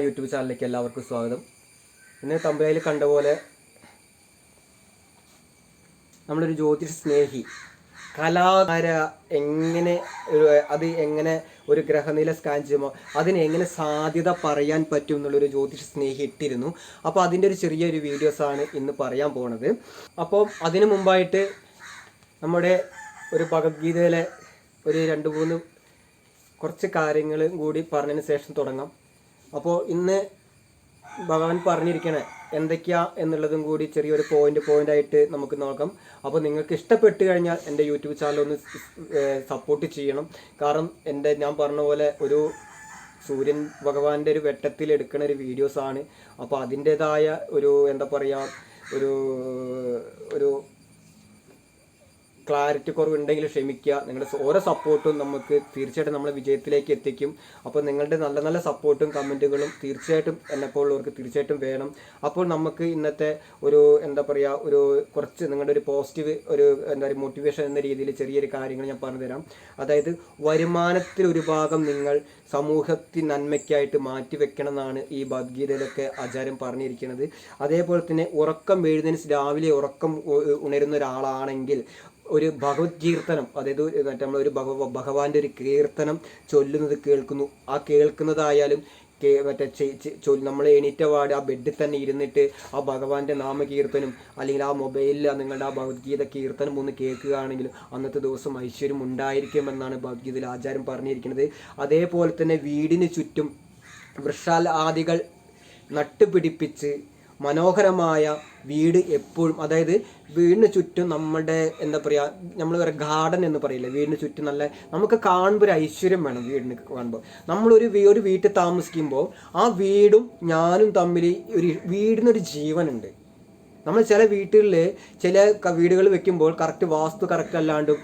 YouTube ചാനലിലേക്ക് എല്ലാവർക്കും സ്വാഗതം. ഇന്ന് തമ്പയിൽ കണ്ട പോലെ നമ്മളൊരു ജ്യോതിഷ സ്നേഹി കലാകാര എങ്ങനെ അത് എങ്ങനെ ഒരു ഗ്രഹനില സ്കാൻ ചെയ്യുമോ അതിന് എങ്ങനെ സാധ്യത പറയാൻ പറ്റും എന്നുള്ളൊരു ജ്യോതിഷ സ്നേഹി ഇട്ടിരുന്നു. അപ്പോൾ അതിന്റെ ഒരു ചെറിയൊരു വീഡിയോസാണ് ഇന്ന് പറയാൻ പോണത്. അപ്പോൾ അതിനു മുമ്പായിട്ട് നമ്മുടെ ഒരു ഭഗവത്ഗീതയിലെ ഒരു രണ്ട് മൂന്ന് കുറച്ച് കാര്യങ്ങൾ കൂടി പറഞ്ഞതിന് ശേഷം തുടങ്ങാം. അപ്പോൾ ഇന്ന് ഭഗവാൻ പറഞ്ഞിരിക്കണേ എന്തൊക്കെയാ എന്നുള്ളതും കൂടി ചെറിയൊരു പോയിന്റ് പോയിന്റ് ആയിട്ട് നമുക്ക് നോക്കാം. അപ്പോൾ നിങ്ങൾക്ക് ഇഷ്ടപ്പെട്ട് കഴിഞ്ഞാൽ എന്റെ യൂട്യൂബ് ചാനൽ ഒന്ന് സപ്പോർട്ട് ചെയ്യണം. കാരണം എന്റെ ഞാൻ പറഞ്ഞ പോലെ ഒരു സൂര്യൻ ഭഗവാന്റെ ഒരു വെട്ടത്തിൽ എടുക്കുന്ന ഒരു വീഡിയോസ് ആണ്. അപ്പോൾ അതിന്റെതായ ഒരു എന്താ പറയുക ഒരു ഒരു ക്ലാരിറ്റി കുറവുണ്ടെങ്കിൽ ക്ഷമിക്കുക. നിങ്ങളുടെ ഓരോ സപ്പോർട്ടും നമുക്ക് തീർച്ചയായിട്ടും നമ്മളെ വിജയത്തിലേക്ക് എത്തിക്കും. അപ്പോൾ നിങ്ങളുടെ നല്ല നല്ല സപ്പോർട്ടും കമന്റുകളും തീർച്ചയായിട്ടും എന്നെപ്പോലുള്ളവർക്ക് തീർച്ചയായിട്ടും വേണം. അപ്പോൾ നമുക്ക് ഇന്നത്തെ ഒരു എന്താ പറയുക ഒരു കുറച്ച് നിങ്ങളുടെ ഒരു പോസിറ്റീവ് ഒരു എന്താ പറയുക മോട്ടിവേഷൻ എന്ന രീതിയിൽ ചെറിയൊരു കാര്യങ്ങൾ ഞാൻ പറഞ്ഞുതരാം. അതായത് വരുമാനത്തിൽ ഒരു ഭാഗം നിങ്ങൾ സമൂഹത്തിൽ നന്മയ്ക്കായിട്ട് മാറ്റി വെക്കണം എന്നാണ് ഈ ഭഗവത്ഗീതയിലൊക്കെ ആചാരം പറഞ്ഞിരിക്കുന്നത്. അതേപോലെ തന്നെ ഉറക്കം വീഴുന്നതിന് രാവിലെ ഉറക്കം ഉണരുന്ന ഒരാളാണെങ്കിൽ ഒരു ഭഗവത് കീർത്തനം അതായത് ഒരു മറ്റേ നമ്മളൊരു ഭഗവ ഭഗവാന്റെ ഒരു കീർത്തനം ചൊല്ലുന്നത് കേൾക്കുന്നു. ആ കേൾക്കുന്നതായാലും മറ്റേ നമ്മൾ എണീറ്റ പാട് ആ ബെഡിൽ തന്നെ ഇരുന്നിട്ട് ആ ഭഗവാന്റെ നാമകീർത്തനം അല്ലെങ്കിൽ ആ മൊബൈലിൽ നിങ്ങളുടെ ആ ഭഗവത്ഗീത കീർത്തനം ഒന്ന് കേൾക്കുകയാണെങ്കിൽ അന്നത്തെ ദിവസം ഐശ്വര്യം ഉണ്ടായിരിക്കുമെന്നാണ് ഭഗവത്ഗീതയിൽ ആചാരം പറഞ്ഞിരിക്കുന്നത്. അതേപോലെ തന്നെ വീടിന് ചുറ്റും വൃക്ഷാലാദികൾ നട്ടുപിടിപ്പിച്ച് മനോഹരമായ വീട് എപ്പോഴും അതായത് വീടിന് ചുറ്റും നമ്മുടെ എന്താ പറയുക നമ്മൾ വേറെ ഗാർഡൻ എന്ന് പറയില്ലേ വീടിന് ചുറ്റും നല്ല നമുക്ക് കാണുമ്പോൾ ഒരു ഐശ്വര്യം വേണം വീടിന് കാണുമ്പോൾ നമ്മളൊരു ഒരു വീട്ടിൽ താമസിക്കുമ്പോൾ ആ വീടും ഞാനും തമ്മിൽ ഒരു വീടിനൊരു ജീവനുണ്ട്. നമ്മൾ ചില വീട്ടിൽ ചില വീടുകൾ വെക്കുമ്പോൾ കറക്റ്റ് വാസ്തു കറക്റ്റ് അല്ലാണ്ടും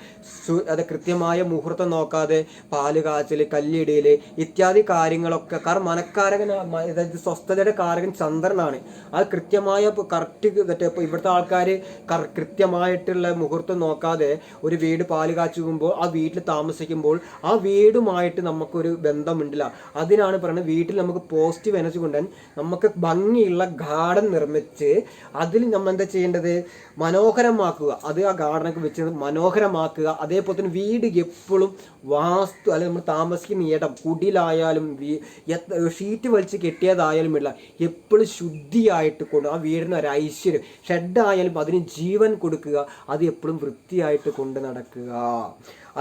അത് കൃത്യമായ മുഹൂർത്തം നോക്കാതെ പാൽ കാച്ചൽ കല്ലിടയിൽ ഇത്യാദി കാര്യങ്ങളൊക്കെ കാരണം മനക്കാരകൻ അതായത് സ്വസ്ഥതയുടെ കാരകൻ ചന്ദ്രനാണ്. അത് കൃത്യമായ കറക്റ്റ് ഇപ്പോൾ ഇവിടുത്തെ ആൾക്കാർ കൃത്യമായിട്ടുള്ള മുഹൂർത്തം നോക്കാതെ ഒരു വീട് പാൽ കാച്ചുമ്പോൾ ആ വീട്ടിൽ താമസിക്കുമ്പോൾ ആ വീടുമായിട്ട് നമുക്കൊരു ബന്ധമുണ്ടില്ല. അതിനാണ് പറയുന്നത് വീട്ടിൽ നമുക്ക് പോസിറ്റീവ് എനർജി കൊണ്ടുവരാൻ നമുക്ക് ഭംഗിയുള്ള ഗാർഡൻ നിർമ്മിച്ച് അതിൽ നമ്മൾ എന്താ ചെയ്യേണ്ടത്? മനോഹരമാക്കുക. അത് ആ ഗാർഡനൊക്കെ വെച്ച് മനോഹരമാക്കുക. അതേപോലെ തന്നെ വീട് എപ്പോഴും വാസ്തു അല്ലെങ്കിൽ നമ്മൾ താമസിക്കുന്ന ഇടം കുടിലായാലും ഷീറ്റ് വലിച്ച് കെട്ടിയതായാലും ഇല്ല എപ്പോഴും ശുദ്ധിയായിട്ട് കൊണ്ട് ആ വീടിന് ഒരു ഐശ്വര്യം. ഷെഡായാലും അതിന് ജീവൻ കൊടുക്കുക. അത് എപ്പോഴും വൃത്തിയായിട്ട് കൊണ്ട് നടക്കുക.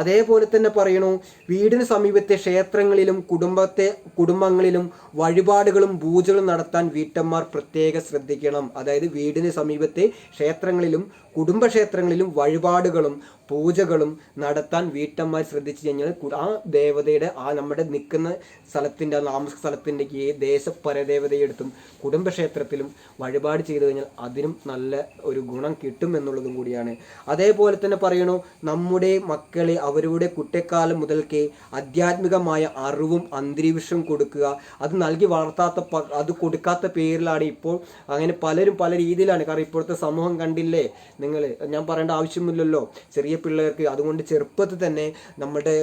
അതേപോലെ തന്നെ പറയണു വീടിന് സമീപത്തെ ക്ഷേത്രങ്ങളിലും കുടുംബത്തെ കുടുംബങ്ങളിലും വഴിപാടുകളും പൂജകളും നടത്താൻ വീട്ടമ്മമാർ പ്രത്യേകം ശ്രദ്ധിക്കണം. അതായത് വീടിന് സമീപത്തെ ക്ഷേത്രങ്ങളിലും കുടുംബക്ഷേത്രങ്ങളിലും വഴിപാടുകളും പൂജകളും നടത്താൻ വീട്ടമ്മമാർ ശ്രദ്ധിച്ചു കഴിഞ്ഞാൽ ആ ദേവതയുടെ ആ നമ്മുടെ നിൽക്കുന്ന സ്ഥലത്തിന്റെ താമസ സ്ഥലത്തിന്റെ ഈ ദേശപരദേവതയെടുത്തും കുടുംബക്ഷേത്രത്തിലും വഴിപാട് ചെയ്തു കഴിഞ്ഞാൽ അതിനും നല്ല ഒരു ഗുണം കിട്ടും എന്നുള്ളതും കൂടിയാണ്. അതേപോലെ തന്നെ പറയണു നമ്മുടെ മക്കളെ അവരുടെ കുട്ടിക്കാലം മുതൽക്കേ ആധ്യാത്മികമായ അറിവും അന്തരീക്ഷവും കൊടുക്കുക. അത് നൽകി വളർത്താത്ത അത് കൊടുക്കാത്ത പേരിലാണ് ഇപ്പോൾ അങ്ങനെ പലരും പല രീതിയിലാണ്. കാരണം ഇപ്പോഴത്തെ സമൂഹം കണ്ടില്ലേ നിങ്ങൾ ഞാൻ പറയേണ്ട ആവശ്യമില്ലല്ലോ. ചെറിയ പിള്ളേർക്ക് അതുകൊണ്ട് ചെറുപ്പത്തിൽ തന്നെ നമ്മുടെ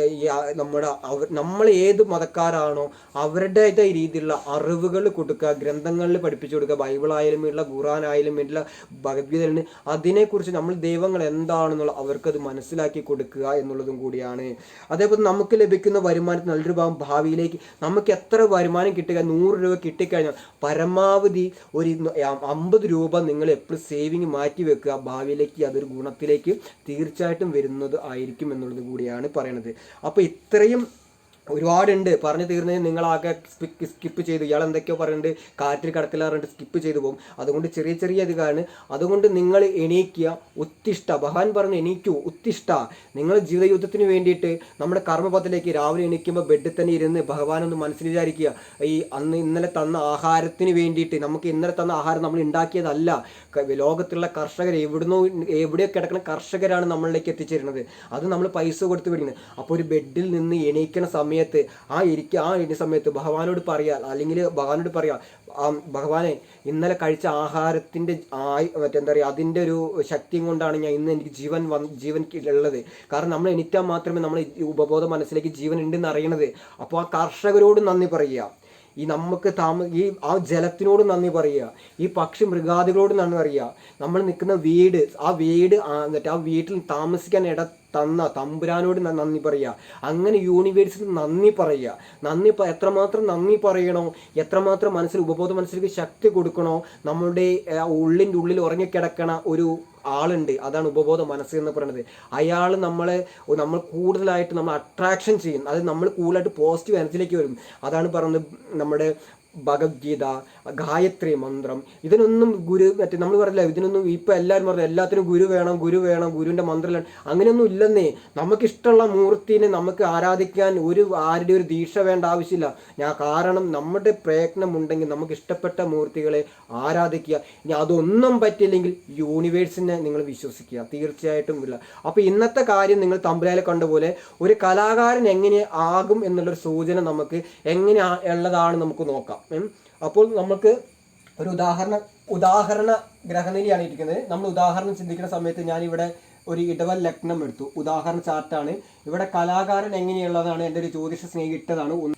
നമ്മുടെ അവർ നമ്മൾ ഏത് മതക്കാരാണോ അവരുടേതായ രീതിയിലുള്ള അറിവുകൾ കൊടുക്കുക ഗ്രന്ഥങ്ങളിൽ പഠിപ്പിച്ചു കൊടുക്കുക ബൈബിളായാലും ഉള്ള ഖുറാനായാലും ഉള്ള ഭഗവത്ഗീതയിലും അതിനെക്കുറിച്ച് നമ്മൾ ദൈവങ്ങൾ എന്താണെന്നുള്ള അവർക്കത് മനസ്സിലാക്കി കൊടുക്കുക എന്നുള്ളതും കൂടിയാണ്. അതേപോലെ നമുക്ക് ലഭിക്കുന്ന വരുമാനത്തിന് നല്ലൊരു ഭാഗം ഭാവിയിലേക്ക് നമുക്ക് എത്ര വരുമാനം കിട്ടുക നൂറ് രൂപ കിട്ടിക്കഴിഞ്ഞാൽ പരമാവധി ഒരു അമ്പത് രൂപ നിങ്ങൾ എപ്പോഴും സേവിങ് മാറ്റി വെക്കുക ഭാവിയിലേക്ക് അതൊരു ഗുണത്തിലേക്ക് തീർച്ചയായിട്ടും വരുന്നത് ആയിരിക്കും എന്നുള്ളത് കൂടിയാണ് പറയുന്നത്. അപ്പോൾ ഇത്രയും ഒരുപാടുണ്ട്. പറഞ്ഞു തീർന്നതിന് നിങ്ങളാകെ സ്കിപ്പ് ചെയ്തു. ഇയാൾ എന്തൊക്കെയോ പറയുന്നുണ്ട്. കാറ്റിൽ പറഞ്ഞിട്ട് സ്കിപ്പ് ചെയ്തു പോകും. അതുകൊണ്ട് ചെറിയ ചെറിയ ഇതാണ് അതുകൊണ്ട് നിങ്ങൾ എണീക്കുക. ഉത്തിഷ്ട ഭഗവാൻ പറഞ്ഞു എണീക്കൂ. ഉത്തിഷ്ട നിങ്ങൾ ജീവിതയുദ്ധത്തിന് വേണ്ടിയിട്ട് നമ്മുടെ കർമ്മപഥത്തിലേക്ക് രാവിലെ എണീക്കുമ്പോൾ ബെഡിൽ തന്നെ ഇരുന്ന് ഭഗവാൻ ഒന്ന് മനസ്സിൽ വിചാരിക്കുക. ഈ അന്ന് ഇന്നലെ തന്ന ആഹാരത്തിന് വേണ്ടിയിട്ട് നമുക്ക് ഇന്നലെ തന്ന ആഹാരം നമ്മൾ ഉണ്ടാക്കിയതല്ല. ലോകത്തുള്ള കർഷകർ എവിടുന്നോ എവിടെയോ കിടക്കുന്ന കർഷകരാണ് നമ്മളിലേക്ക് എത്തിച്ചേരുന്നത്. അത് നമ്മൾ പൈസ കൊടുത്ത് വിടുന്നത്. അപ്പോൾ ഒരു ബെഡിൽ നിന്ന് എണീക്കുന്ന സമയത്ത് ആ ഇരിക്കുക ആ ഇരിക്കുന്ന സമയത്ത് ഭഗവാനോട് പറയാ അല്ലെങ്കിൽ ഭഗവാനോട് പറയാ ഭഗവാനെ ഇന്നലെ കഴിച്ച ആഹാരത്തിന്റെ ആയി മറ്റെന്താ പറയുക അതിന്റെ ഒരു ശക്തിയും കൊണ്ടാണ് ഞാൻ ഇന്ന് എനിക്ക് ജീവൻ വന്ന് ജീവൻ ഉള്ളത്. കാരണം നമ്മൾ എണീറ്റാൽ മാത്രമേ നമ്മൾ ഉപബോധ മനസ്സിലേക്ക് ജീവൻ ഉണ്ടെന്ന് അറിയണത്. അപ്പോൾ ആ കർഷകരോട് നന്ദി പറയുക. ഈ നമുക്ക് താമ ഈ ആ ജലത്തിനോട് നന്ദി പറയുക. ഈ പക്ഷി മൃഗാദികളോട് നന്ദി പറയുക. നമ്മൾ നിൽക്കുന്ന വീട് ആ വീട് എന്നിട്ട് ആ വീട്ടിൽ താമസിക്കാൻ ഇട തന്ന തമ്പുരാനോട് നന്ദി പറയുക അങ്ങനെ യൂണിവേഴ്സിന് നന്ദി പറയുക നന്ദി എത്രമാത്രം നന്ദി പറയണോ എത്രമാത്രം മനസ്സിൽ ഉപബോധ മനസ്സിലേക്ക് ശക്തി കൊടുക്കണോ നമ്മളുടെ ഉള്ളിന്റെ ഉള്ളിൽ ഉറങ്ങിക്കിടക്കണ ഒരു ആളുണ്ട്. അതാണ് ഉപബോധ മനസ്സ് എന്ന് പറയുന്നത് അയാൾ നമ്മളെ നമ്മൾ കൂടുതലായിട്ട് നമ്മൾ അട്രാക്ഷൻ ചെയ്യും. അത് നമ്മൾ കൂടുതലായിട്ട് പോസിറ്റീവ് എനർജിയിലേക്ക് വരും. അതാണ് പറയുന്നത് നമ്മുടെ ഭഗവത്ഗീത ഗായത്രി മന്ത്രം ഇതിനൊന്നും ഗുരു മറ്റേ നമ്മൾ പറഞ്ഞില്ല ഇതിനൊന്നും ഇപ്പോൾ എല്ലാവരും പറഞ്ഞു എല്ലാത്തിനും ഗുരു വേണം ഗുരു വേണം ഗുരുവിന്റെ മന്ത്രം അങ്ങനെയൊന്നും ഇല്ലെന്നേ. നമുക്കിഷ്ടമുള്ള മൂർത്തിനെ നമുക്ക് ആരാധിക്കാൻ ഒരു ആരുടെ ഒരു ദീക്ഷ വേണ്ട ആവശ്യമില്ല. ഞാൻ കാരണം നമ്മുടെ പ്രയത്നം ഉണ്ടെങ്കിൽ നമുക്ക് ഇഷ്ടപ്പെട്ട മൂർത്തികളെ ആരാധിക്കുക. ഇനി അതൊന്നും പറ്റില്ലെങ്കിൽ യൂണിവേഴ്സിനെ നിങ്ങൾ വിശ്വസിക്കുക. തീർച്ചയായിട്ടും ഇല്ല. അപ്പോൾ ഇന്നത്തെ കാര്യം നിങ്ങൾ തമ്പുരാലെ കണ്ട പോലെ ഒരു കലാകാരൻ എങ്ങനെ ആകും എന്നുള്ളൊരു സൂചന നമുക്ക് എങ്ങനെ ഉള്ളതാണ് നമുക്ക് നോക്കാം. അപ്പോൾ നമുക്ക് ഒരു ഉദാഹരണ ഉദാഹരണ ഗ്രഹനിലയാണ് ഇരിക്കുന്നത്. നമ്മൾ ഉദാഹരണം ചിന്തിക്കുന്ന സമയത്ത് ഞാൻ ഇവിടെ ഒരു ഇടവൽ ലഗ്നം എടുത്തു. ഉദാഹരണ ചാർട്ടാണ്. ഇവിടെ കലാകാരൻ എങ്ങനെയുള്ളതാണ്? എന്റെ ഒരു ജ്യോതിഷ സ്നേഹി ഇട്ടതാണ്.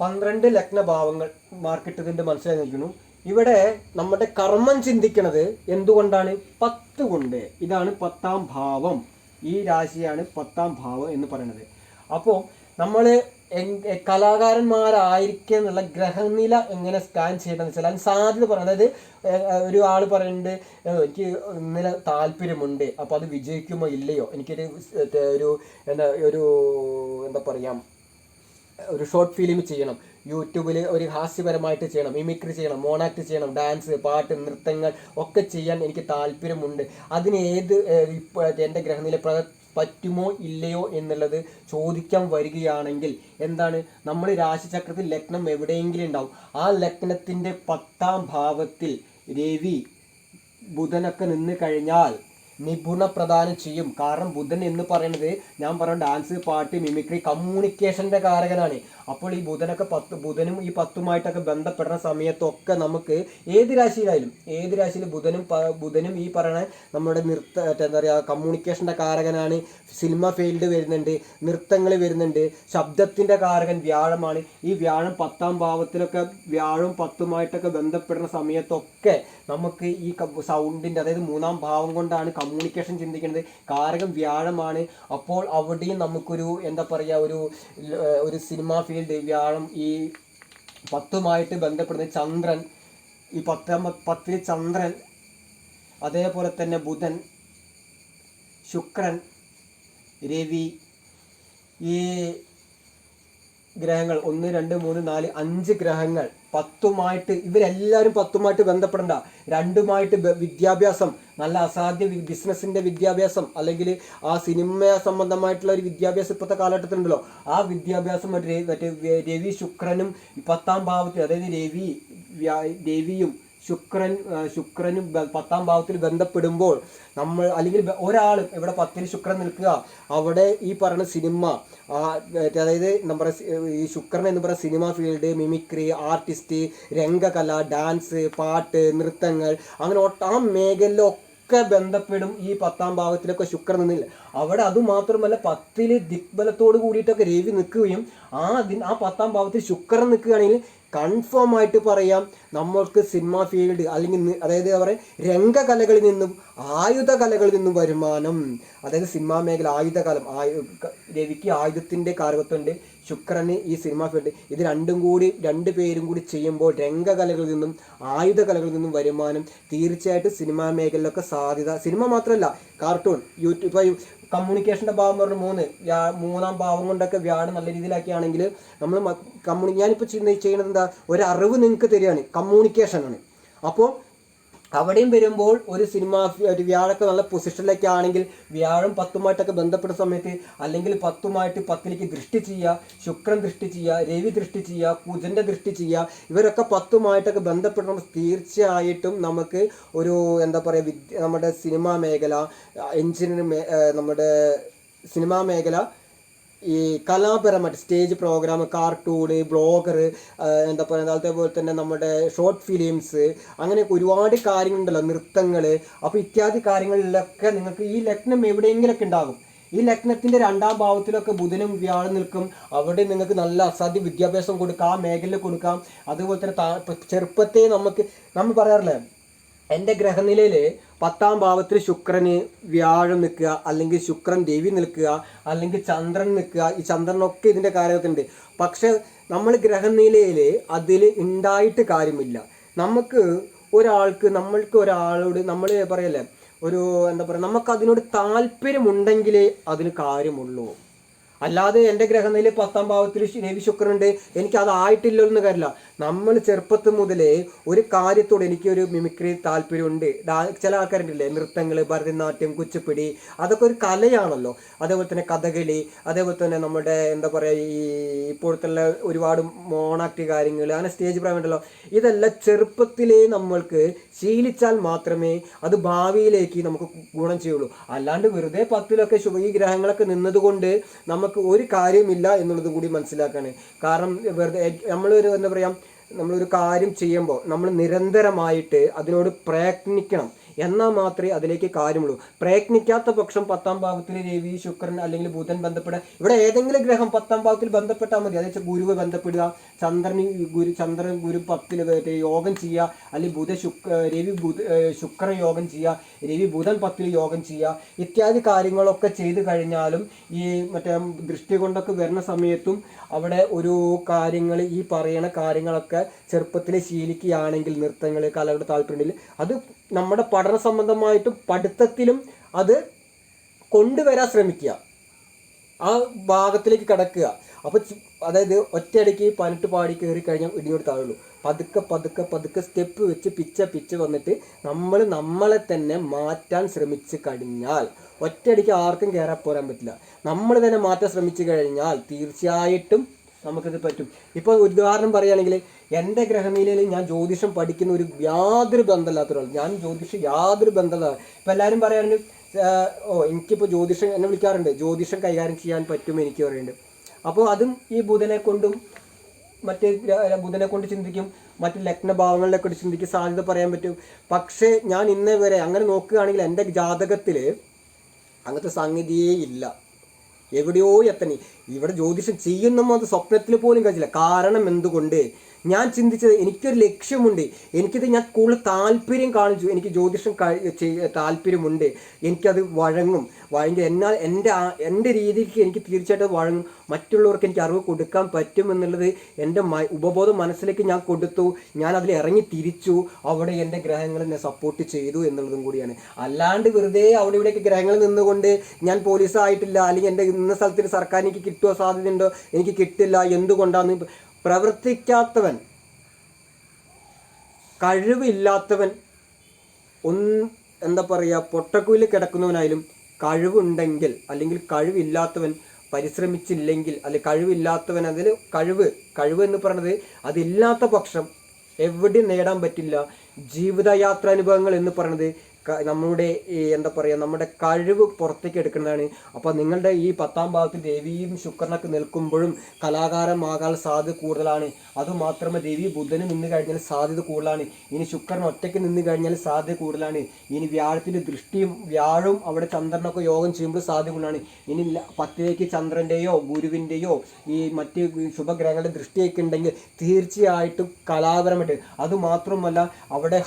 പന്ത്രണ്ട് ലഗ്നഭാവങ്ങൾ മാർക്കിട്ടതിന്റെ മനസ്സിലായി നിൽക്കുന്നു ഇവിടെ നമ്മുടെ കർമ്മം ചിന്തിക്കുന്നത് എന്തുകൊണ്ടാണ്? പത്ത് കൊണ്ട്. ഇതാണ് പത്താം ഭാവം. ഈ രാശിയാണ് പത്താം ഭാവം എന്ന് പറയുന്നത്. അപ്പോൾ നമ്മൾ കലാകാരന്മാരായിരിക്കുക എന്നുള്ള ഗ്രഹനില എങ്ങനെ സ്കാൻ ചെയ്യണമെന്ന് വെച്ചാൽ അതിന് സാധ്യത പറയും അതായത് ഒരു ആൾ പറയുന്നുണ്ട് എനിക്ക് ഇന്നലെ താല്പര്യമുണ്ട് അപ്പോൾ അത് വിജയിക്കുമോ ഇല്ലയോ? എനിക്കൊരു ഒരു എന്താ ഒരു എന്താ പറയാ ഒരു ഷോർട്ട് ഫിലിം ചെയ്യണം. യൂട്യൂബിൽ ഒരു ഹാസ്യപരമായിട്ട് ചെയ്യണം മിമിക്രി ചെയ്യണം മോണാക്ട് ചെയ്യണം ഡാൻസ് പാട്ട് നൃത്തങ്ങൾ ഒക്കെ ചെയ്യാൻ എനിക്ക് താല്പര്യമുണ്ട്. അതിന് ഏത് ഇപ്പോൾ ഇപ്പോ എന്റെ ഗ്രഹനില പറ്റുമോ ഇല്ലയോ എന്നുള്ളത് ചോദിക്കാൻ വരികയാണെങ്കിൽ എന്താണ്? നമ്മൾ രാശിചക്രത്തിൽ ലഗ്നം എവിടെയെങ്കിലും ഉണ്ടാവും. ആ ലഗ്നത്തിന്റെ പത്താം ഭാവത്തിൽ രവി ബുധനൊക്കെ നിന്ന് കഴിഞ്ഞാൽ നിപുണ പ്രദാനം ചെയ്യും. കാരണം ബുധൻ എന്ന് പറയുന്നത് ഞാൻ പറഞ്ഞ ഡാൻസ് പാട്ട് മിമിക്രി കമ്മ്യൂണിക്കേഷന്റെ കാരകനാണ്. അപ്പോൾ ഈ ബുധനൊക്കെ പത്ത് ബുധനും ഈ പത്തുമായിട്ടൊക്കെ ബന്ധപ്പെടുന്ന സമയത്തൊക്കെ നമുക്ക് ഏത് രാശിയിലായാലും ഏത് രാശിയിൽ ബുധനും ബുധനും ഈ പറയുന്ന നമ്മുടെ നൃത്ത എന്താ പറയുക കമ്മ്യൂണിക്കേഷന്റെ കാരകനാണ്. സിനിമ ഫീൽഡ് വരുന്നുണ്ട് നൃത്തങ്ങൾ വരുന്നുണ്ട് ശബ്ദത്തിന്റെ കാരകൻ വ്യാഴമാണ്. ഈ വ്യാഴം പത്താം ഭാവത്തിലൊക്കെ വ്യാഴം പത്തുമായിട്ടൊക്കെ ബന്ധപ്പെടുന്ന സമയത്തൊക്കെ നമുക്ക് ഈ സൗണ്ടിന്റെ അതായത് മൂന്നാം ഭാവം കൊണ്ടാണ് കമ്മ്യൂണിക്കേഷൻ ചിന്തിക്കുന്നത് കാരകം വ്യാഴമാണ്. അപ്പോൾ അവിടെയും നമുക്കൊരു എന്താ പറയുക ഒരു ഒരു സിനിമ ഫീൽഡ് വ്യാഴം ഈ പത്തുമായിട്ട് ബന്ധപ്പെടുന്ന ചന്ദ്രൻ ഈ പത്താം പത്തിൽ ചന്ദ്രൻ അതേപോലെ തന്നെ ബുധൻ ശുക്രൻ രവി ഈ ഗ്രഹങ്ങൾ. ഒന്ന് രണ്ട് മൂന്ന് നാല് അഞ്ച് ഗ്രഹങ്ങൾ. പത്തുമായിട്ട് ഇവരെല്ലാവരും പത്തുമായിട്ട് ബന്ധപ്പെടണ്ട. രണ്ടുമായിട്ട് വിദ്യാഭ്യാസം. നല്ല അസാധ്യ ബിസിനസ്സിന്റെ വിദ്യാഭ്യാസം. അല്ലെങ്കിൽ ആ സിനിമ സംബന്ധമായിട്ടുള്ള ഒരു വിദ്യാഭ്യാസം ഇപ്പോഴത്തെ കാലഘട്ടത്തിലുണ്ടല്ലോ. ആ വിദ്യാഭ്യാസം മറ്റേ രവി ശുക്രനും പത്താം ഭാവത്തിൽ അതായത് രവി വ്യാ- രവിയും ശുക്രൻ ശുക്രനും പത്താം ഭാവത്തിൽ ബന്ധപ്പെടുമ്പോൾ നമ്മൾ അല്ലെങ്കിൽ ഒരാൾ ഇവിടെ പത്തിൽ ശുക്രൻ നിൽക്കുക അവിടെ ഈ പറയുന്ന സിനിമ അതായത് നമ്മുടെ ഈ ശുക്രൻ എന്ന് പറയുന്ന സിനിമ ഫീൽഡ് മിമിക്രി ആർട്ടിസ്റ്റ് രംഗകല ഡാൻസ് പാട്ട് നൃത്തങ്ങൾ അങ്ങനെ ആ മേഖലയിലൊക്കെ ഒക്കെ ബന്ധപ്പെടും ഈ പത്താം ഭാവത്തിലൊക്കെ ശുക്രൻ നിന്നില്ല. അവിടെ അതുമാത്രമല്ല പത്തിൽ ദിഗ്ബലത്തോട് കൂടിയിട്ടൊക്കെ രവി നിൽക്കുകയും ആ ആ പത്താം ഭാവത്തിൽ ശുക്രൻ നിൽക്കുകയാണെങ്കിൽ കൺഫേം ആയിട്ട് പറയാം നമ്മൾക്ക് സിനിമ ഫീൽഡ് അല്ലെങ്കിൽ അതായത് പറയുക രംഗകലകളിൽ നിന്നും ആയുധ കലകളിൽ നിന്നും വരുമാനം. അതായത് സിനിമാ മേഖല ആയുധകലം ആയു രവിക്ക് ആയുധത്തിന്റെ കാരകത്വമുണ്ട് ശുക്രന് ഈ സിനിമ ഫീൽഡ് ഇത് രണ്ടും കൂടി രണ്ട് പേരും കൂടി ചെയ്യുമ്പോൾ രംഗകലകളിൽ നിന്നും ആയുധ കലകളിൽ നിന്നും വരുമാനം തീർച്ചയായിട്ടും സിനിമാ മേഖലയിലൊക്കെ സാധ്യത. സിനിമ മാത്രമല്ല കാർട്ടൂൺ യൂട്യൂബ് ഇപ്പോൾ കമ്മ്യൂണിക്കേഷന്റെ ഭാവം പറഞ്ഞു മൂന്ന് മൂന്നാം ഭാവം കൊണ്ടൊക്കെ വ്യാഴം നല്ല രീതിയിലാക്കിയാണെങ്കിൽ നമ്മൾ കമ്മ്യൂണി ഞാനിപ്പോൾ ചെയ്യുന്നത് എന്താ? ഒരു അറിവ് നിങ്ങൾക്ക് തരികയാണ് കമ്മ്യൂണിക്കേഷൻ ആണ്. അപ്പോൾ അവിടെയും വരുമ്പോൾ ഒരു സിനിമ ഒരു വ്യാഴൊക്കെ നല്ല പൊസിഷനിലേക്ക് ആണെങ്കിൽ വ്യാഴം പത്തുമായിട്ടൊക്കെ ബന്ധപ്പെട്ട സമയത്ത് അല്ലെങ്കിൽ പത്തുമായിട്ട് പത്തിലേക്ക് ദൃഷ്ടി ചെയ്യുക ശുക്രൻ ദൃഷ്ടി ചെയ്യുക രവി ദൃഷ്ടി ചെയ്യുക കുജന്റെ ദൃഷ്ടി ചെയ്യുക ഇവരൊക്കെ പത്തുമായിട്ടൊക്കെ ബന്ധപ്പെട്ട തീർച്ചയായിട്ടും നമുക്ക് ഒരു എന്താ പറയുക വിദ്യ നമ്മുടെ സിനിമാ മേഖല എഞ്ചിനീയറിംഗ് നമ്മുടെ സിനിമാ മേഖല ഈ കലാപരമായിട്ട് സ്റ്റേജ് പ്രോഗ്രാം കാർട്ടൂണ് ബ്ലോഗർ എന്താ പറയുക അതേപോലെ തന്നെ നമ്മുടെ ഷോർട്ട് ഫിലിംസ് അങ്ങനെ ഒരുപാട് കാര്യങ്ങളുണ്ടല്ലോ നൃത്തങ്ങൾ. അപ്പോൾ ഇത്യാദി കാര്യങ്ങളിലൊക്കെ നിങ്ങൾക്ക് ഈ ലഗ്നം എവിടെയെങ്കിലൊക്കെ ഉണ്ടാകും. ഈ ലഗ്നത്തിന്റെ രണ്ടാം ഭാവത്തിലൊക്കെ ബുധനും വ്യാഴം നിൽക്കും. അവിടെ നിങ്ങൾക്ക് നല്ല അസാധ്യ വിദ്യാഭ്യാസം കൊടുക്കാം ആ മേഖലയിൽ കൊടുക്കാം. അതുപോലെ തന്നെ ചെറുപ്പത്തെ നമുക്ക് നമ്മൾ പറയാറില്ലേ എന്റെ ഗ്രഹനിലയിൽ പത്താം ഭാവത്തിൽ ശുക്രന് വ്യാഴം നിൽക്കുക അല്ലെങ്കിൽ ശുക്രൻ രവി നിൽക്കുക അല്ലെങ്കിൽ ചന്ദ്രൻ നിൽക്കുക ഈ ചന്ദ്രനൊക്കെ ഇതിന്റെ കാര്യത്തുണ്ട് പക്ഷെ നമ്മൾ ഗ്രഹനിലയിൽ അതിൽ ഉണ്ടായിട്ട് കാര്യമില്ല. നമുക്ക് ഒരാൾക്ക് നമ്മൾക്ക് ഒരാളോട് നമ്മൾ പറയല്ലേ ഒരു എന്താ പറയുക നമുക്ക് അതിനോട് താല്പര്യമുണ്ടെങ്കിലേ അതിന് കാര്യമുള്ളൂ. അല്ലാതെ എന്റെ ഗ്രഹനില പത്താം ഭാവത്തിൽ രവി ശുക്രനുണ്ട്. എനിക്ക് അതായിട്ടില്ലോ എന്ന് കരില്ല നമ്മൾ ചെറുപ്പത്തിൽ മുതലേ ഒരു കാര്യത്തോട് എനിക്കൊരു മിമിക്രി താല്പര്യമുണ്ട്. ചില ആൾക്കാരുണ്ടല്ലേ നൃത്തങ്ങൾ ഭരതനാട്യം കുച്ചിപ്പിടി അതൊക്കെ ഒരു കലയാണല്ലോ. അതേപോലെ തന്നെ കഥകളി അതേപോലെ തന്നെ നമ്മുടെ എന്താ പറയുക ഈ ഇപ്പോഴത്തെ ഒരുപാട് മോണാക്ട് കാര്യങ്ങൾ അങ്ങനെ സ്റ്റേജ് പ്രായമുണ്ടല്ലോ ഇതെല്ലാം ചെറുപ്പത്തിലേ നമ്മൾക്ക് ശീലിച്ചാൽ മാത്രമേ അത് ഭാവിയിലേക്ക് നമുക്ക് ഗുണം ചെയ്യുള്ളൂ. അല്ലാണ്ട് വെറുതെ പത്തിലൊക്കെ ശുഭ ഈ ഗ്രഹങ്ങളൊക്കെ നിന്നതുകൊണ്ട് നമുക്ക് ഒരു കാര്യമില്ല എന്നുള്ളതും കൂടി മനസ്സിലാക്കാണ്. കാരണം വെറുതെ നമ്മളൊരു എന്താ പറയുക നമ്മളൊരു കാര്യം ചെയ്യുമ്പോൾ നമ്മൾ നിരന്തരമായിട്ട് അതിനോട് പ്രയത്നിക്കണം. എന്നാൽ മാത്രമേ അതിലേക്ക് കാര്യമുള്ളൂ. പ്രയത്നിക്കാത്ത പക്ഷം പത്താം ഭാവത്തിൽ രവി ശുക്രൻ അല്ലെങ്കിൽ ബുധൻ ബന്ധപ്പെടുക. ഇവിടെ ഏതെങ്കിലും ഗ്രഹം പത്താം ഭാവത്തിൽ ബന്ധപ്പെട്ടാൽ മതി. അതായത് ഗുരുവ് ബന്ധപ്പെടുക. ചന്ദ്രൻ ഗുരു ചന്ദ്രൻ ഗുരു പത്തിൽ യോഗം ചെയ്യുക. അല്ലെങ്കിൽ ബുധ ശുക്ര രവി ബുധ ശുക്ര യോഗം ചെയ്യുക. രവി ബുധൻ പത്തിൽ യോഗം ചെയ്യുക. ഇത്യാദി കാര്യങ്ങളൊക്കെ ചെയ്തു കഴിഞ്ഞാലും ഈ മറ്റേ ദൃഷ്ടി കൊണ്ടൊക്കെ വരുന്ന സമയത്തും അവിടെ ഒരു കാര്യങ്ങൾ ഈ പറയുന്ന കാര്യങ്ങളൊക്കെ ചെറുപ്പത്തിൽ ശീലിക്കുകയാണെങ്കിൽ നൃത്തങ്ങൾ കലകളുടെ താല്പര്യമുണ്ടെങ്കിൽ അത് നമ്മുടെ പഠന സംബന്ധമായിട്ടും പഠിത്തത്തിലും അത് കൊണ്ടുവരാൻ ശ്രമിക്കുക. ആ ഭാഗത്തിലേക്ക് കിടക്കുക. അപ്പോൾ അതായത് ഒറ്റയടിക്ക് പനിട്ട് പാടി കയറി കഴിഞ്ഞാൽ ഇടിയോട് താഴുള്ളൂ പതുക്കെ പതുക്കെ പതുക്കെ സ്റ്റെപ്പ് വെച്ച് പിച്ച പിച്ച് വന്നിട്ട് നമ്മൾ നമ്മളെ തന്നെ മാറ്റാൻ ശ്രമിച്ചു കഴിഞ്ഞാൽ ഒറ്റയടിക്ക് ആർക്കും കയറാൻ പോരാൻ പറ്റില്ല. നമ്മൾ തന്നെ മാറ്റാൻ ശ്രമിച്ചു കഴിഞ്ഞാൽ തീർച്ചയായിട്ടും നമുക്കിത് പറ്റും. ഇപ്പോൾ ഉദാഹരണം പറയുകയാണെങ്കിൽ എന്റെ ഗ്രഹനിലയിൽ ഞാൻ ജ്യോതിഷം പഠിക്കുന്ന ഒരു യാതൊരു ബന്ധമില്ലാത്ത ഒരാൾ. ഞാൻ ജ്യോതിഷം യാതൊരു ബന്ധമില്ല ഇപ്പം എല്ലാവരും ആഹ്, ഓ എനിക്കിപ്പോൾ ജ്യോതിഷം എന്നെ വിളിക്കാറുണ്ട്. ജ്യോതിഷം കൈകാര്യം ചെയ്യാൻ പറ്റും എനിക്ക് പറയുന്നുണ്ട്. അപ്പോൾ അതും ഈ ബുധനെ കൊണ്ടും മറ്റ് ബുധനെ കൊണ്ട് ചിന്തിക്കും മറ്റ് ലഗ്നഭാവങ്ങളിലൊക്കെ കൊണ്ട് ചിന്തിക്കും സാധ്യത പറയാൻ പറ്റും. പക്ഷേ ഞാൻ ഇന്നേ വരെ അങ്ങനെ നോക്കുകയാണെങ്കിൽ എന്റെ ജാതകത്തിൽ അങ്ങനത്തെ സംഗതിയേ ഇല്ല. എവിടെയോ എത്തണി. ഇവിടെ ജ്യോതിഷം ചെയ്യുന്നമോ അത് സ്വപ്നത്തിൽ പോലും കഴിച്ചില്ല കാരണം എന്തുകൊണ്ട്? ഞാൻ ചിന്തിച്ചത് എനിക്കൊരു ലക്ഷ്യമുണ്ട്. എനിക്കിത് ഞാൻ കൂടുതൽ താല്പര്യം കാണിച്ചു. എനിക്ക് ജ്യോതിഷം താല്പര്യമുണ്ട്. എനിക്കത് വഴങ്ങും. വഴങ്ങി എന്നാൽ എന്റെ എന്റെ രീതിക്ക് എനിക്ക് തീർച്ചയായിട്ടും വഴങ്ങും. മറ്റുള്ളവർക്ക് എനിക്ക് അറിവ് കൊടുക്കാൻ പറ്റുമെന്നുള്ളത് എന്റെ ഉപബോധ മനസ്സിലേക്ക് ഞാൻ കൊടുത്തു. ഞാൻ അതിൽ ഇറങ്ങി തിരിച്ചു. അവിടെ എന്റെ ഗ്രഹങ്ങൾ എന്നെ സപ്പോർട്ട് ചെയ്തു എന്നുള്ളതും കൂടിയാണ്. അല്ലാണ്ട് വെറുതെ അവിടെ ഇവിടെയൊക്കെ ഗ്രഹങ്ങൾ നിന്നുകൊണ്ട് ഞാൻ പോലീസായിട്ടില്ല അല്ലെങ്കിൽ എന്റെ ഇന്ന സ്ഥലത്തിന് സർക്കാർ എനിക്ക് കിട്ടുമോ സാധ്യതയുണ്ടോ? എനിക്ക് കിട്ടില്ല. എന്തുകൊണ്ടാന്ന് പ്രവർത്തിക്കാത്തവൻ കഴിവില്ലാത്തവൻ ഒന്ന് എന്താ പറയുക പൊട്ടക്കുയിൽ കിടക്കുന്നവനായാലും കഴിവുണ്ടെങ്കിൽ അല്ലെങ്കിൽ കഴിവില്ലാത്തവൻ പരിശ്രമിച്ചില്ലെങ്കിൽ അല്ലെങ്കിൽ കഴിവില്ലാത്തവൻ അതിൽ കഴിവ് കഴിവ് എന്ന് പറയുന്നത് അതില്ലാത്ത പക്ഷം എവിടെയും നേടാൻ പറ്റില്ല. ജീവിതയാത്രാനുഭവങ്ങൾ എന്ന് പറയുന്നത് ഈ എന്താ പറയുക നമ്മുടെ കഴിവ് പുറത്തേക്ക് എടുക്കുന്നതാണ്. അപ്പോൾ നിങ്ങളുടെ ഈ പത്താം ഭാഗത്തിൽ ദേവിയും ശുക്രനൊക്കെ നിൽക്കുമ്പോഴും കലാകാരമാകാൻ സാധ്യത കൂടുതലാണ്. അതുമാത്രമേ ദേവി ബുധന് നിന്ന് കഴിഞ്ഞാൽ സാധ്യത കൂടുതലാണ്. ഇനി ശുക്രൻ ഒറ്റയ്ക്ക് നിന്ന് കഴിഞ്ഞാൽ സാധ്യത കൂടുതലാണ്. ഇനി വ്യാഴത്തിന്റെ ദൃഷ്ടിയും വ്യാഴവും അവിടെ ചന്ദ്രനൊക്കെ യോഗം ചെയ്യുമ്പോൾ സാധ്യത കൂടുതലാണ്. ഇനി പത്തിലേക്ക് ചന്ദ്രന്റെയോ ഗുരുവിന്റെയോ ഈ മറ്റ് ശുഭഗ്രഹങ്ങളുടെ ദൃഷ്ടിയൊക്കെ ഉണ്ടെങ്കിൽ തീർച്ചയായിട്ടും കലാപരമായിട്ട്. അതുമാത്രമല്ല അവിടെ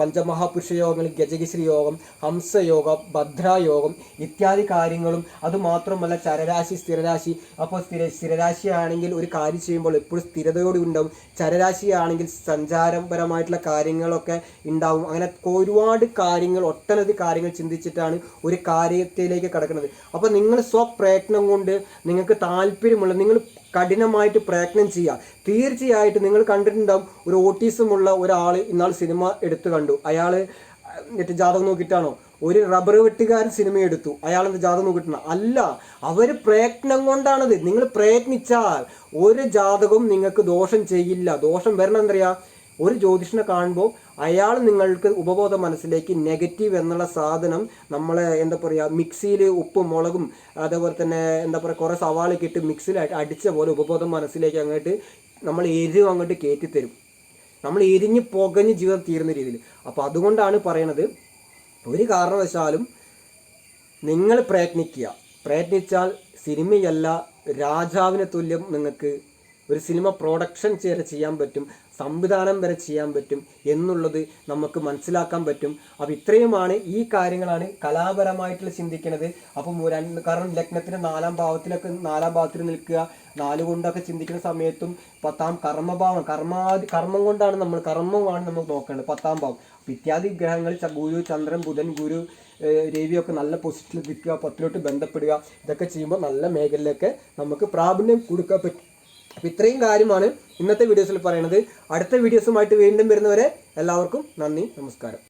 പഞ്ചമഹാപുരുഷ യോഗങ്ങൾ ഗജകശ്രീ യോഗം ഹംസയോഗം ഭദ്രായോഗം ഇത്യാദി കാര്യങ്ങളും അതുമാത്രമല്ല ചരരാശി സ്ഥിരരാശി. അപ്പോൾ സ്ഥിര സ്ഥിരരാശിയാണെങ്കിൽ ഒരു കാര്യം ചെയ്യുമ്പോൾ എപ്പോഴും സ്ഥിരതയോടെ ഉണ്ടാവും. ചരരാശിയാണെങ്കിൽ സഞ്ചാരപരമായിട്ടുള്ള കാര്യങ്ങളൊക്കെ ഉണ്ടാവും. അങ്ങനെ ഒരുപാട് കാര്യങ്ങൾ ഒട്ടനവധി കാര്യങ്ങൾ ചിന്തിച്ചിട്ടാണ് ഒരു കാര്യത്തിലേക്ക് കിടക്കുന്നത്. അപ്പോൾ നിങ്ങൾ സ്വപ്രയത്നം കൊണ്ട് നിങ്ങൾക്ക് താല്പര്യമുള്ള നിങ്ങൾ കഠിനമായിട്ട് പ്രയത്നം ചെയ്യുക. തീർച്ചയായിട്ടും നിങ്ങൾ കണ്ടിട്ടുണ്ടാവും ഒരു ഓട്ടീസമുള്ള ഒരാൾ ഇന്നാൾ സിനിമ എടുത്തു കണ്ടു. അയാൾ എന്നിട്ട് ജാതകം നോക്കിയിട്ടാണോ? ഒരു റബ്ബർ വെട്ടുകാരൻ സിനിമ എടുത്തു. അയാൾ ജാതകം നോക്കിയിട്ടാണ്? അല്ല അവർ പ്രയത്നം കൊണ്ടാണത്. നിങ്ങൾ പ്രയത്നിച്ചാൽ ഒരു ജാതകവും നിങ്ങൾക്ക് ദോഷം ചെയ്യില്ല. ദോഷം വരണം എന്തറിയാ ഒരു ജ്യോതിഷനെ കാണുമ്പോൾ അയാൾ നിങ്ങൾക്ക് ഉപബോധ മനസ്സിലേക്ക് നെഗറ്റീവ് എന്നുള്ള സാധനം നമ്മളെ എന്താ പറയുക മിക്സിയിൽ ഉപ്പും മുളകും അതേപോലെ തന്നെ എന്താ പറയുക കുറേ സവാളൊക്കെ ഇട്ട് മിക്സിയിൽ അടിച്ച പോലെ ഉപബോധം മനസ്സിലേക്ക് അങ്ങോട്ട് നമ്മൾ എരിവ് അങ്ങോട്ട് കയറ്റിത്തരും നമ്മൾ എരിഞ്ഞ് പുകഞ്ഞ് ജീവിതം തീരുന്ന രീതിയിൽ. അപ്പോൾ അതുകൊണ്ടാണ് പറയണത് ഒരു കാരണവശാലും നിങ്ങൾ പ്രയത്നിക്കുക. പ്രയത്നിച്ചാൽ സിനിമയല്ല രാജാവിനെ തുല്യം നിങ്ങൾക്ക് ഒരു സിനിമ പ്രൊഡക്ഷൻ ചെയ്യാൻ പറ്റും. സംവിധാനം വരെ ചെയ്യാൻ പറ്റും എന്നുള്ളത് നമുക്ക് മനസ്സിലാക്കാൻ പറ്റും. അപ്പോൾ ഇത്രയുമാണ് ഈ കാര്യങ്ങളാണ് കലാപരമായിട്ടുള്ള ചിന്തിക്കുന്നത്. അപ്പം കാരണം ലഗ്നത്തിന് നാലാം ഭാവത്തിലൊക്കെ നാലാം ഭാവത്തിൽ നിൽക്കുക നാല് കൊണ്ടൊക്കെ ചിന്തിക്കുന്ന സമയത്തും പത്താം കർമ്മഭാവം കർമാതി കർമ്മം കൊണ്ടാണ് നമ്മൾ കർമ്മമാണ് നമ്മൾ നോക്കേണ്ടത് പത്താം ഭാവം. ഇത്യാദി ഗ്രഹങ്ങൾ ഗുരു ചന്ദ്രൻ ബുധൻ ഗുരു രവിയൊക്കെ നല്ല പൊസിഷനിൽ നിൽക്കുക പത്തിലോട്ട് ബന്ധപ്പെടുക. ഇതൊക്കെ ചെയ്യുമ്പോൾ നല്ല മേഖലയിലൊക്കെ നമുക്ക് പ്രാബല്യം കൊടുക്കാൻ പറ്റും. അപ്പോൾ ഇത്രയും കാര്യമാണ് ഇന്നത്തെ വീഡിയോസിൽ പറയുന്നത്. അടുത്ത വീഡിയോസുമായിട്ട് വീണ്ടും വരുന്നവരെ എല്ലാവർക്കും നന്ദി നമസ്കാരം.